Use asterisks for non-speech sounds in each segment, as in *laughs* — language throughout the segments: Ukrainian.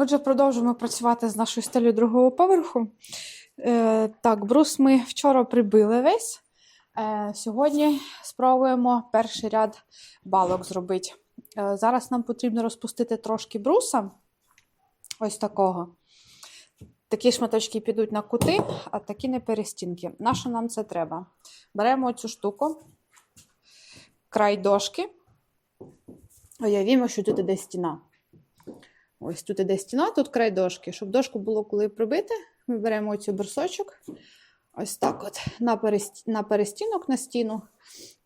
Отже, продовжуємо працювати з нашою стелею другого поверху. Е, так, брус ми вчора прибили весь. Е, сьогодні спробуємо перший ряд балок зробити. Е, зараз нам потрібно розпустити трошки бруса. Ось такого. Такі шматочки підуть на кути, а такі на перестінки. На що нам це треба? Беремо цю штуку, край дошки. Уявімо, що тут іде стіна. Ось тут іде стіна, тут край дошки. Щоб дошку було коли прибити, ми беремо цю брусочок. Ось так от на перестінок на стіну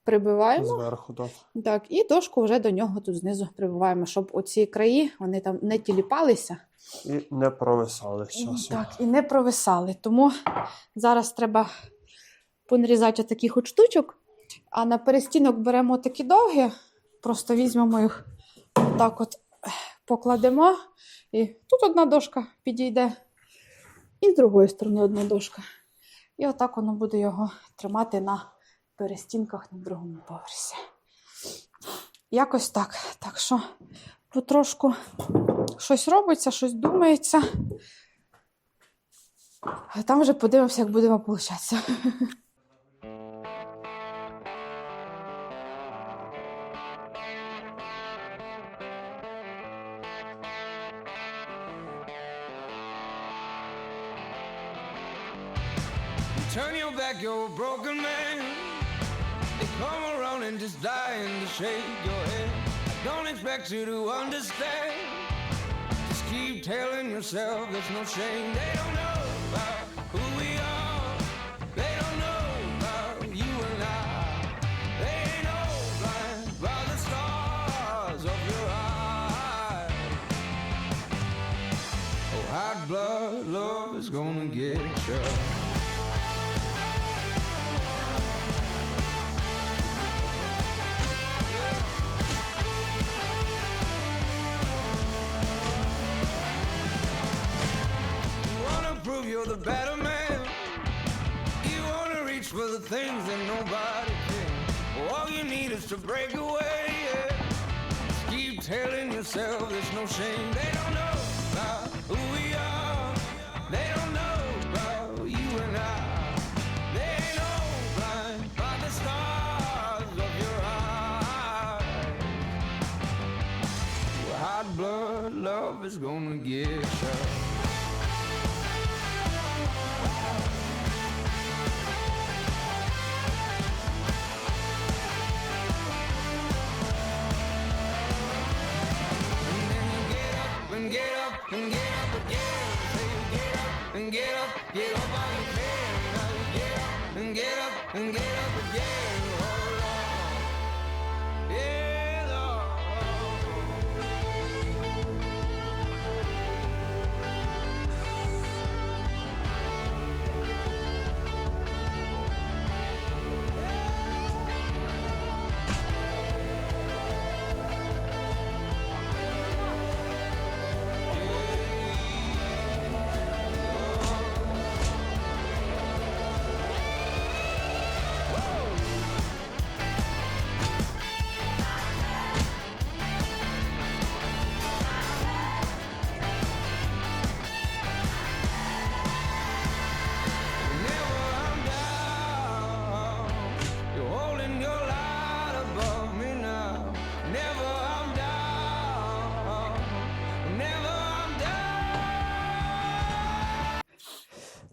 прибиваємо. Зверху, так. Так, і дошку вже до нього тут знизу прибиваємо, щоб оці краї вони там не тіліпалися. І не провисали часом. Так, і не провисали. Тому зараз треба понарізати таких от штучок. А на перестінок беремо такі довгі, просто візьмемо їх так от покладемо. І тут одна дошка підійде, і з другої сторони одна дошка. І отак воно буде його тримати на перестінках на другому поверсі. Якось так. Так що потрошку щось робиться, щось думається. А там вже подивимося, як будемо получатися. Turn your back, you're a broken man. And just dying to shake your head. I don't expect you to understand. Just keep telling yourself there's no shame. They don't know about who we are. They don't know about you and I. They ain't no blind by the stars of your eyes. Oh, hot blood love is gonna get. You you're the better man. You wanna reach for the things that nobody can. All you need is to break away. Yeah. Keep telling yourself there's no shame. They don't know about who we and get up again.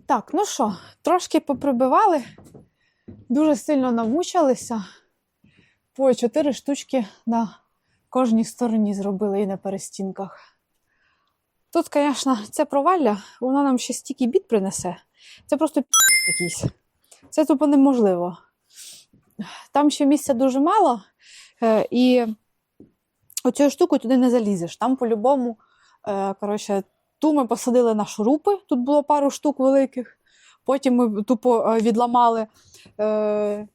Так, ну що, трошки поприбивали, дуже сильно намучилися. По чотири штучки на кожній стороні зробили і на перестінках. Тут, звісно, це провалля, воно нам ще стільки бід принесе. Це просто якийсь. Це тупо неможливо. Там ще місця дуже мало, е, і оцю штуку туди не залізеш. Там по-любому, е, коротше, ту ми посадили на шурупи, тут було пару штук великих. Потім ми тупо е, відламали е,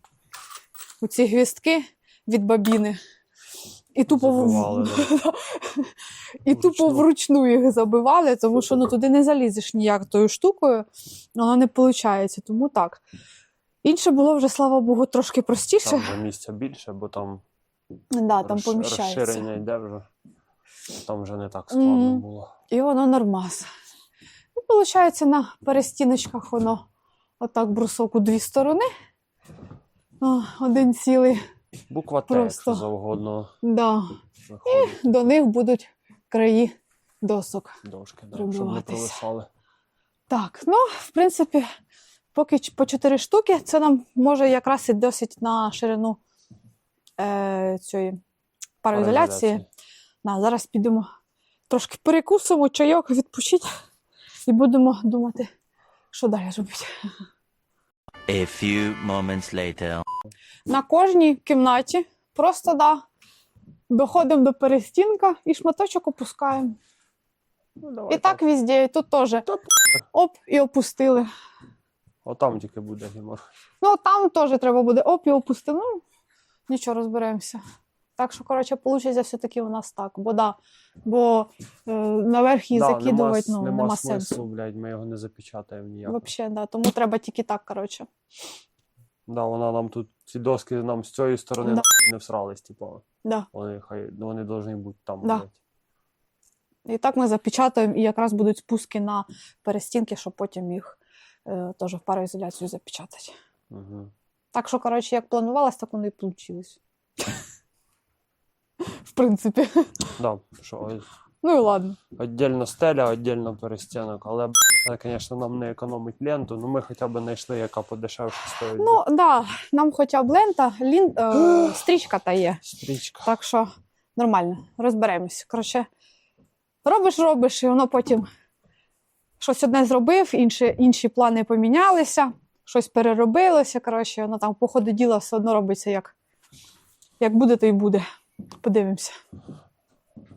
ці гвістки від бабіни. І тупо, Забивали, *laughs* і тупо Вручну. їх забивали, тому що ну, туди не залізеш ніяк тою штукою, воно не виходить. Тому так. Інше було вже, слава Богу, трошки простіше. Там вже місця більше, бо там, да, там розш- поміщається. розширення йде вже. Там вже не так складно Мгм. було. І воно нормас. І виходить, на перестіночках воно отак брусок у дві сторони. О, один цілий. Буква Т, якщо завгодно Да. виходить. До них будуть краї досок. Дошки, да, щоб не провисали. Так, ну, в принципі, поки по 4 штуки, це нам може якраз і досить на ширину е, цієї пароізоляції. На, зараз підемо трошки перекусимо, чайок, відпочити і будемо думати, що далі робити. A few moments later. На кожній кімнаті просто да, доходимо до перестінка і шматочок опускаємо. Ну, давай І так везде, і тут теж Та оп, і опустили. Отам тільки буде гемор. Ну, там теж треба буде оп і опустили. Ну, нічого, розберемося. Так що, коротше, вийде все-таки у нас так. Бо да, бо е, наверх її Да, закидувати нема, ну, нема, нема, сенсу. блядь, ми його не запечатаємо ніяк. Взагалі, да. Тому треба тільки так, коротше. Да, вона нам тут, ці доски нам з цієї сторони Да. не всрались, типу. Да. Вони хай вони повинні бути там, Да. блядь. І так ми запечатаємо, і якраз будуть спуски на перестінки, щоб потім їх е, теж в пароізоляцію запечатати. Угу. Так що, коротше, як планувалось, так воно і вийшло. *laughs* В принципі. Да, що, ось Ну і ладно. Отдельно стеля, отдельно перестінок, але, це, звісно, нам не економить ленту, ну ми хоча б знайшли, яка подешевше стоїть. Ну, так, да, нам хоча б лента, лін, е, *gasps* стрічка та є. Стрічка. Так що нормально, розберемось. Коротше, робиш, робиш, і воно потім щось одне зробив, інші, інші плани помінялися, щось переробилося. Коротше, воно там по ходу діла все одно робиться як, як буде, то й буде. Подивимося.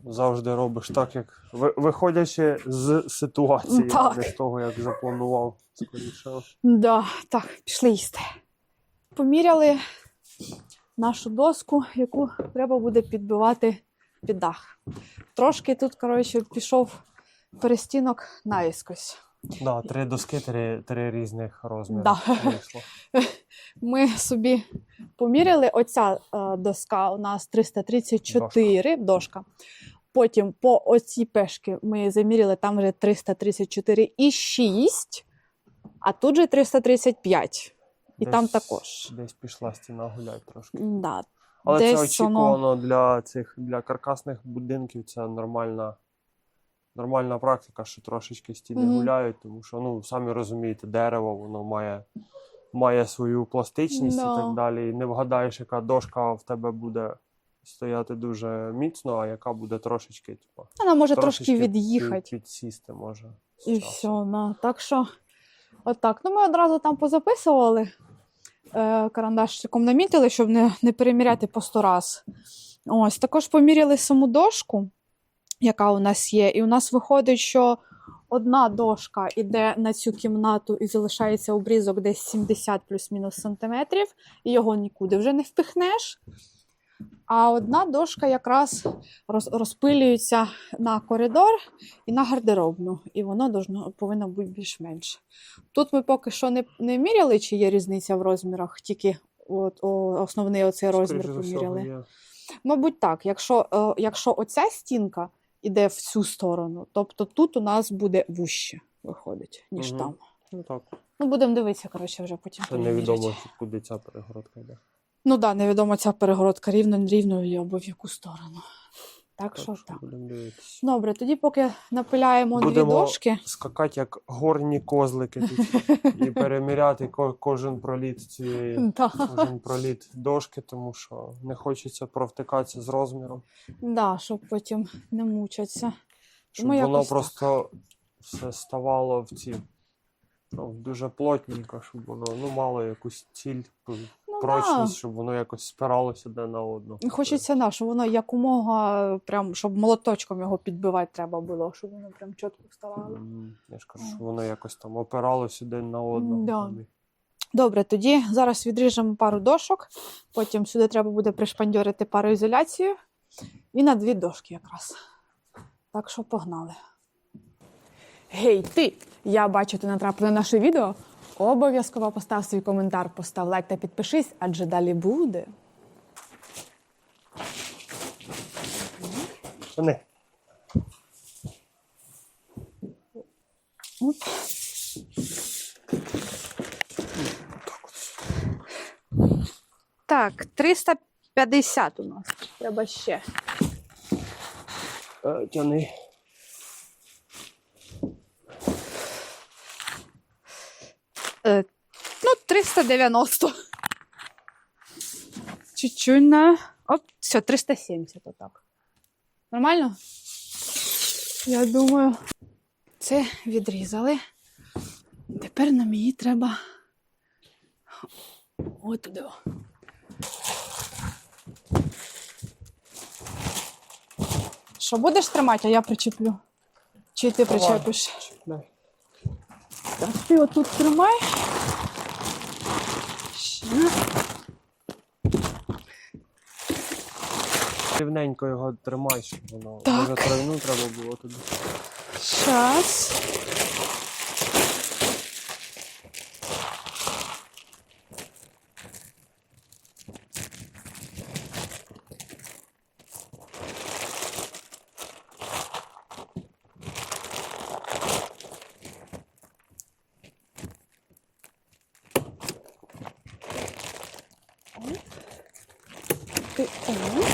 Завжди робиш так, як виходячи з ситуації, а Так. не з того, як запланував. Скоріше. Да, так, пішли їсти. Поміряли нашу доску, яку треба буде підбивати під дах. Трошки тут, коротше, пішов перестінок наїскось. Да, три доски, три, три різних розміри. Да. вийшло. *laughs* Ми собі поміряли. Оця е, доска у нас 334 дошка. Потім по оцій пешки ми заміряли, там вже 334,6, а тут же 335. І Десь- там також. Десь пішла стіна гулять трошки. Да. Але це Десь воно- очікувано для цих для каркасних будинків. Це нормальна, нормальна практика, що трошечки стіни Мгм. гуляють, тому що ну самі розумієте, дерево воно має, має свою пластичність Да. і так далі. І не вгадаєш, яка дошка в тебе буде стояти дуже міцно, а яка буде трошечки, типу, Вона може трошки від'їхати. під- підсісти може. І все, на. Так що, отак. Ну, ми одразу там позаписували, е, карандашчиком намітили, щоб не, не переміряти по сто раз. Ось, також поміряли саму дошку, яка у нас є, і у нас виходить, що одна дошка йде на цю кімнату і залишається обрізок десь 70 плюс-мінус сантиметрів, і його нікуди вже не впихнеш. А одна дошка якраз роз, розпилюється на коридор і на гардеробну, і воно повинно бути більш-менш. Тут ми поки що не, не міряли, чи є різниця в розмірах, тільки от, о, основний оцей розмір поміряли. Мабуть, так. Якщо, е, якщо оця стінка іде в цю сторону, тобто тут у нас буде вуще виходить, ніж угу. там. Ну так, Ну, будемо дивитися, коротше, вже потім. це невідомо, куди ця перегородка йде. Ну так, да, невідомо ця перегородка рівно, рівно або в яку сторону. Так, Так що що так. будемо. Добре, тоді поки напиляємо дві дошки. скакати як горні козлики тут *laughs* і переміряти ко- кожен проліт цієї кожен проліт дошки, тому що не хочеться провтикатися з розміром. Да, щоб потім не мучатися. Щоб воно так. просто все ставало в ці ну, дуже плотненько, щоб воно ну, мало якусь ціль, Ну, прочність, да. щоб воно якось спиралося одне на одного. Хочеться, да, щоб воно якомога прям, щоб молоточком його підбивати треба було, щоб воно прям чітко вставало. М, Я ж кажу, що воно якось там опиралося один на одного. Да. Добре, тоді зараз відріжемо пару дошок, потім сюди треба буде пришпандьорити пароізоляцію і на дві дошки якраз. Так що погнали. Гей, ти! Я бачу, ти натрапив на наше відео. Обов'язково постав свій коментар, постав лайк та підпишись, адже далі буде. Не. Так, 350 у нас. Треба ще. Е, Тяни. Е, ну, 390. Чуть-чуть на. Оп, все, 370 отак. Нормально? Я думаю. Це відрізали. Тепер нам її треба. От туди. Що будеш тримати, а я причеплю? Чи ти Давай. причепиш? Дай. Так, ти отут тримай. Ще. Рівненько його тримай, щоб воно. Так. Може тройну треба було туди. Щас. Ти оп.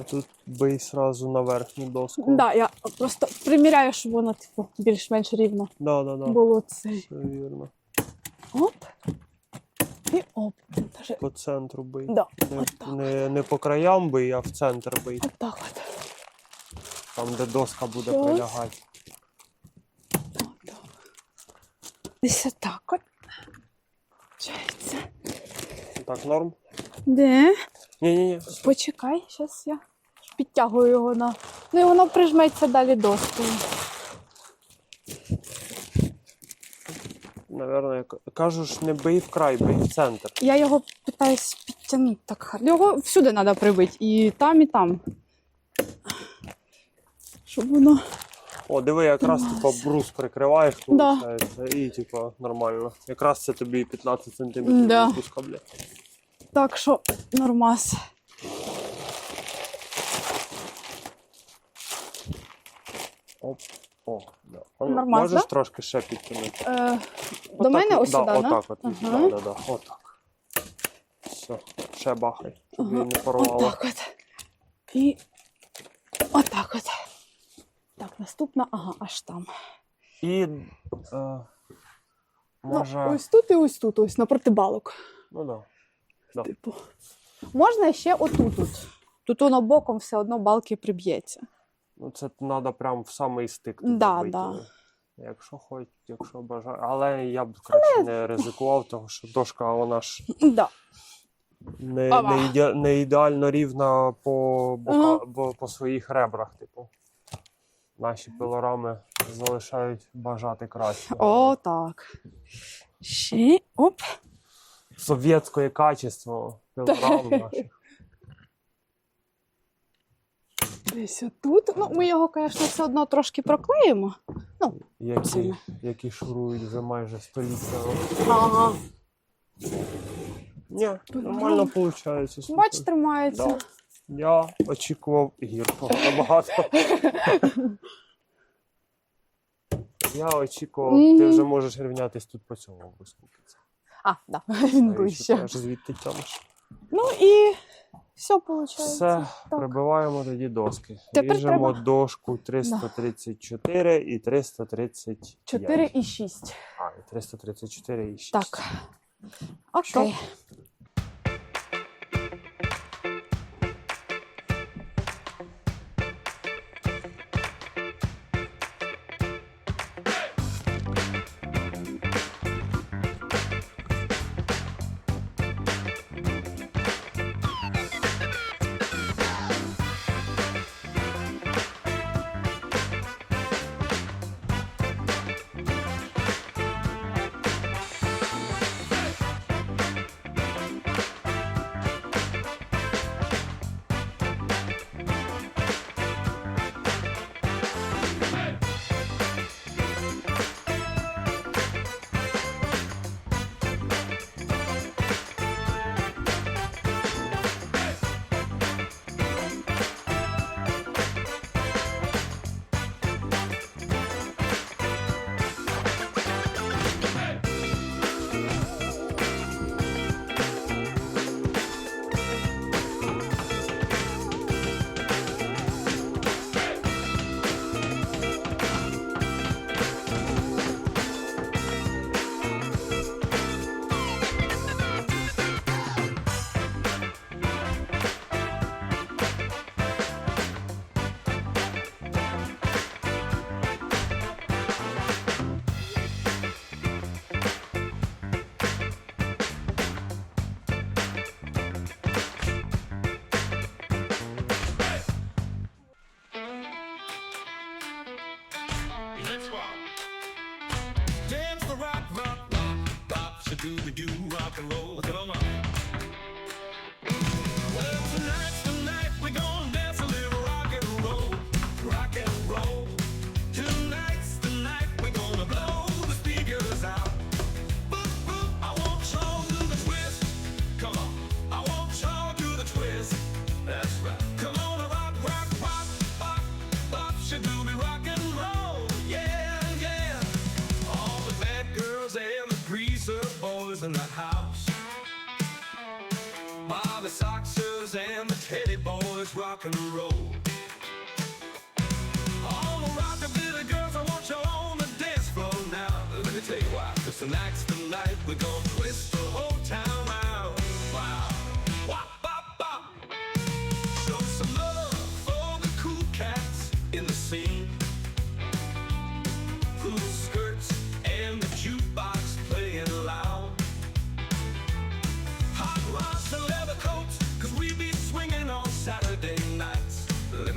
А тут бий сразу на верхню доску. Да, я просто приміряю, щоб воно типу, більш-менш рівно Да, да, да. було це. Все вірно. Оп. І оп. Даже... По центру бий. Да. Не, не, не по краям бий, а в центр бий. Отак от. Там, де доска буде Щас. прилягати. Десь отак от. Чається. Так, норм? Де? Ні-ні-ні. Почекай, зараз я підтягую його на. Ну і воно прижметься далі доскою. Наверно, я к- кажу не бий в край, бий в центр. Я його питаюсь підтягнути так гарно. Його всюди треба прибити. І там, і там. Щоб воно. О, диви, якраз типу брус прикриваєш, Да. і типу нормально. Якраз це тобі 15 сантиметрів Да. відпуска, бля. Так що нормас. Оп. О, да. Ну, Можеш трошки ще підтягнути. Е, до Отак мене ось да, сюди, да? Отак от. Ага. Да, да, да, отак. Все, ще бахай, щоб її не порвало. Отак от. І отак от. Так, наступна, ага, аж там. І е, може. Ну, ось тут і ось тут, ось напроти балок. Ну да. Да. Типу. Можна ще отут. Тут, тут воно боком все одно балки приб'ється. Ну, це треба прям в самий стик. Да, туди да. Якщо хоч, якщо бажаю. Але я б краще не ризикував, тому що дошка вона ж Да. не, не, іде, не ідеально рівна по, бока, бо, по своїх ребрах. Типу. Наші пилорами залишають бажати краще. О, так. Ще оп. Совєтське качество пилорам наших. Десь отут. Ну, ми його, звісно, все одно трошки проклеїмо. Які, Сильно. які шурують вже майже століття. Ага. Ні, нормально виходить. Бач, тримається. Да. Я очікував гіршого *laughs* набагато. Я очікував, ти вже можеш рівнятись тут по цьому обов'язку. А, да, він ближче. звідти тянеш? Ну і все виходить. Все, прибиваємо тоді доски. Тепер Ріжемо треба- дошку 334 і 335. 4 і 6. А, і 334 і 6. Так. Окей. Shadooby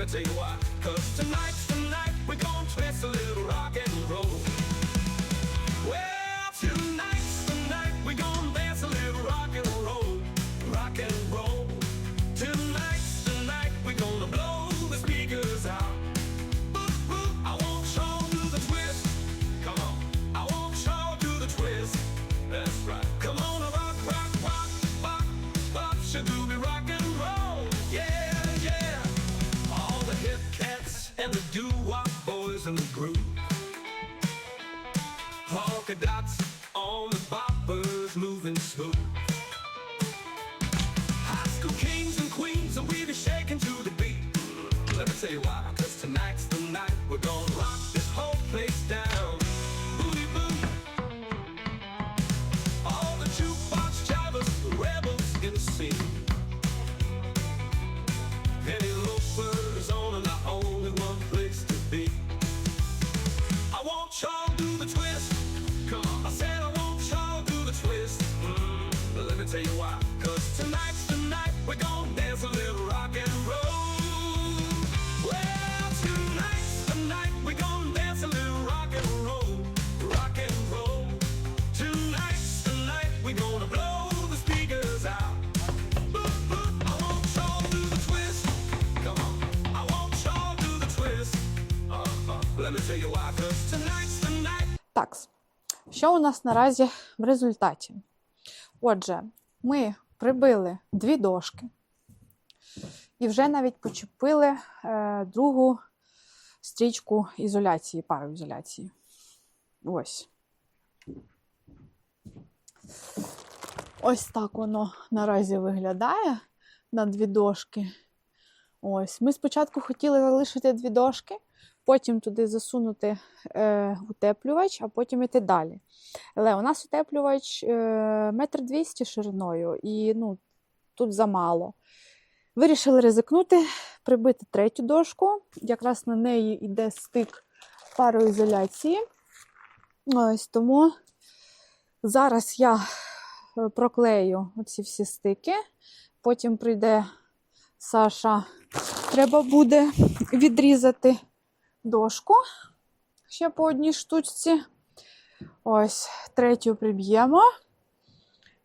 Me tell you why, cause tonight's the night we're gonna twist a little Polka dots on the boppers moving smooth. High school kings and queens, and we be shaking to the beat. Let me tell you why, що у нас наразі в результаті? Отже, ми прибили дві дошки і вже навіть почепили е, другу стрічку ізоляції, пароізоляції. Ось. Ось так воно наразі виглядає на дві дошки. Ось. Ми спочатку хотіли залишити дві дошки, потім туди засунути е, утеплювач, а потім іти далі. Але у нас утеплювач е, метр двісті шириною, і ну, тут замало. Вирішили ризикнути, прибити третю дошку. Якраз на неї йде стик пароізоляції. Ось тому зараз я е, проклею оці всі стики. Потім прийде Саша. Треба буде відрізати дошку ще по одній штучці. Ось, третю приб'ємо.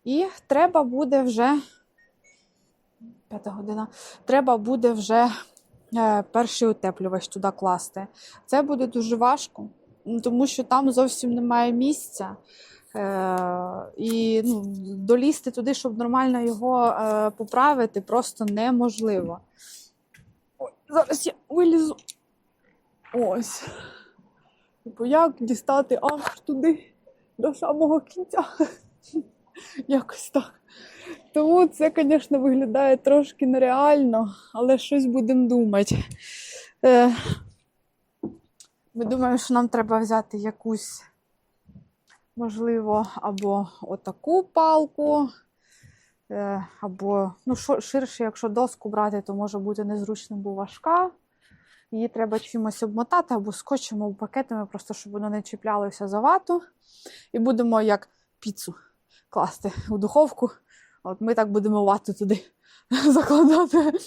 І треба буде вже. П'ята година. Треба буде вже е, перший утеплювач туди класти. Це буде дуже важко, тому що там зовсім немає місця. Е, і ну, долізти туди, щоб нормально його е, поправити, просто неможливо. Ой, зараз я вилізу. Ось. Типу, як дістати аж туди до самого кінця. *laughs* Якось так. Тому це, звісно, виглядає трошки нереально, але щось будемо думати. Е, ми думаємо, що нам треба взяти якусь, можливо, або отаку палку, е, або ну, ширше, якщо доску брати, то може бути незручно, бо важка. Її треба чимось обмотати або скотчем, або пакетами, просто щоб воно не чіплялося за вату. І будемо як піцу класти у духовку. От ми так будемо вату туди *laughs* закладати.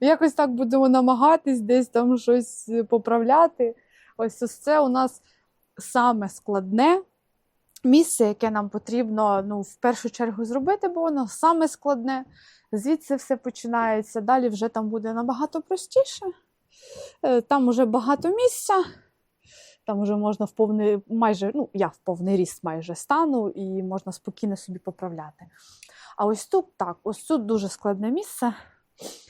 Якось так будемо намагатись десь там щось поправляти. Ось ось це у нас саме складне місце, яке нам потрібно ну, в першу чергу зробити, бо воно саме складне. Звідси все починається. Далі вже там буде набагато простіше. Е, Там уже багато місця. Там вже можна в повний, майже, ну, я в повний ріст майже стану і можна спокійно собі поправляти. А ось тут так, ось тут дуже складне місце.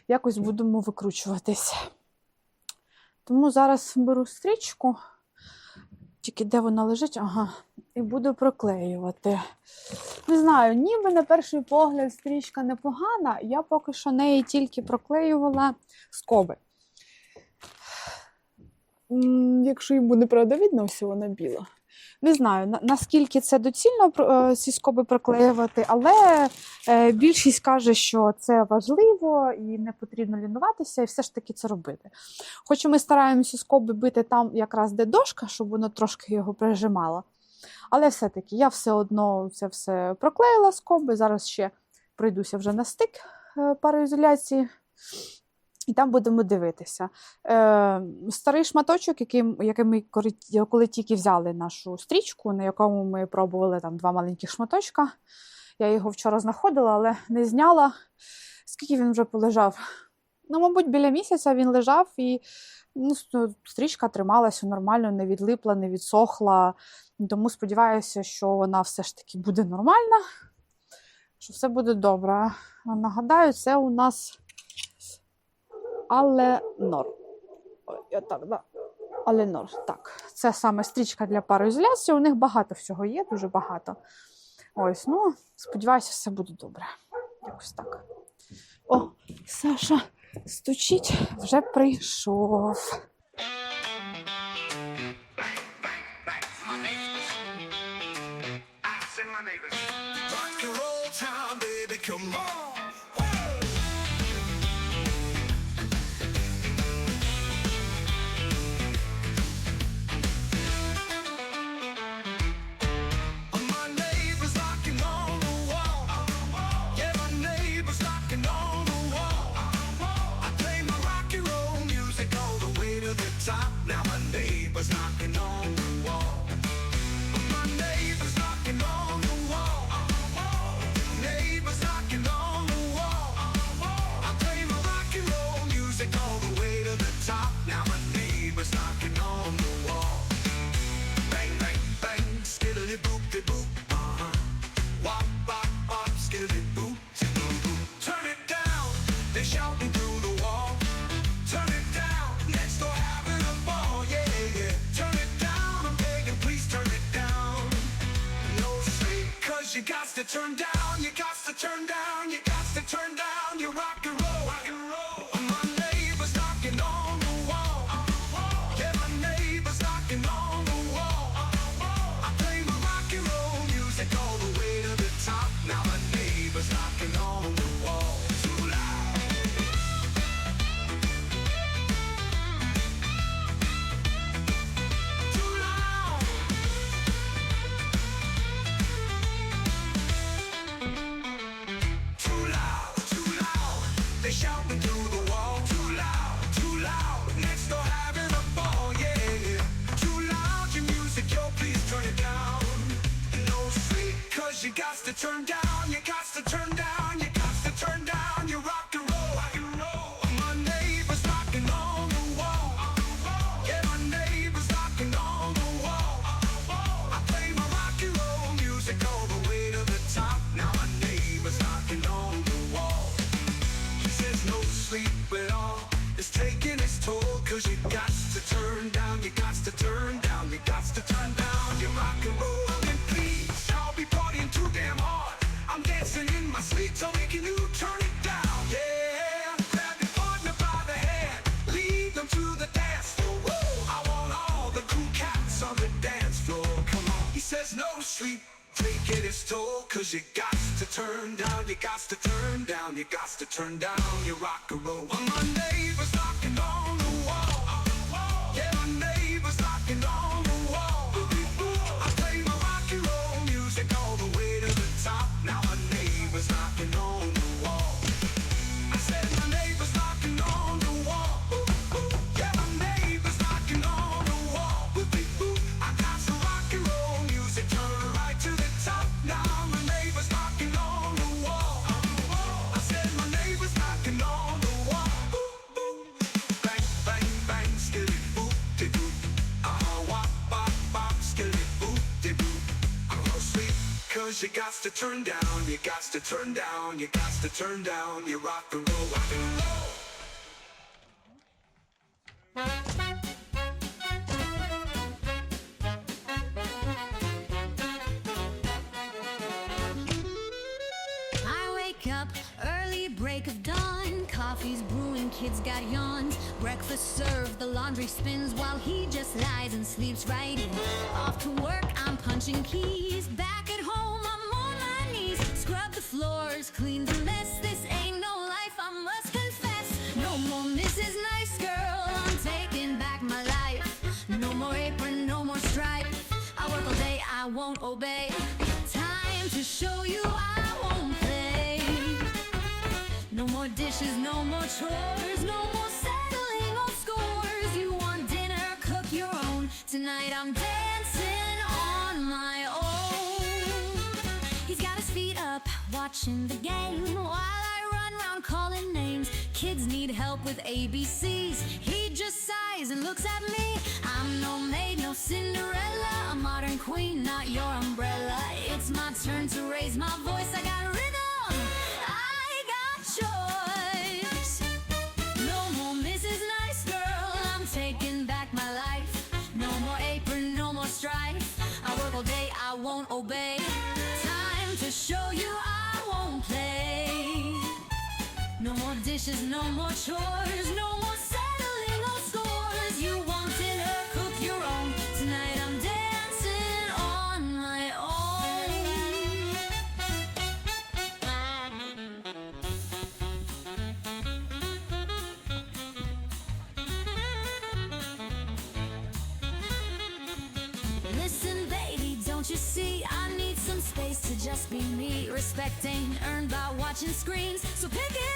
Якось будемо викручуватись. Тому зараз беру стрічку, тільки де вона лежить, ага, і буду проклеювати. Не знаю, ніби на перший погляд стрічка непогана, я поки що неї тільки проклеювала скоби. Якщо їм буде правда ось вона біла. Не знаю, на- наскільки це доцільно е, ці скоби проклеювати, але е, більшість каже, що це важливо і не потрібно лінуватися, і все ж таки це робити. Хоч ми стараємося скоби бити там, якраз де дошка, щоб воно трошки його прижимало. Але все-таки я все одно це все проклеїла скоби. Зараз ще пройдуся вже на стик е, пароізоляції. І там будемо дивитися. Е, старий шматочок, який, який ми коли тільки взяли нашу стрічку, на якому ми пробували там два маленьких шматочка. Я його вчора знаходила, але не зняла. Скільки він вже полежав? Ну, мабуть, біля місяця він лежав і ну, стрічка трималася нормально, не відлипла, не відсохла. Тому сподіваюся, що вона все ж таки буде нормальна, що все буде добре. Нагадаю, це у нас Аленор. Да. Аленор. Так, це саме стрічка для пароізоляції. У них багато всього є, дуже багато. Ось, ну, сподіваюся, все буде добре. Якось так. О, Саша стучить, вже прийшов. Turn down, you got to turn down, you got to turn down your rock and roll. You got to turn down, you got to turn down, you got to turn down, you rock and roll, rock and roll. I wake up early, break of dawn. Coffee's brewing, kids got yawns. Breakfast served, the laundry spins while he just lies and sleeps right in. Off to work, I'm punching keys. Back the floors, clean the mess. This ain't no life, I must confess. No more Mrs. Nice Girl, I'm taking back my life. No more apron, no more stripe. I work all day, I won't obey. Time to show you I won't play. No more dishes, no more chores, no more settling on scores. You want dinner, cook your own. Tonight I'm dancing watching the game while I run round calling names. Kids need help with ABCs. He just sighs and looks at me. I'm no maid, no Cinderella. A modern queen, not your umbrella. It's my turn to raise my voice. I got no more chores, no more settling on scores. You want dinner, cook your own. Tonight I'm dancing on my own. Listen, baby, don't you see? I need some space to just be me. Respect ain't earned by watching screens. So pick it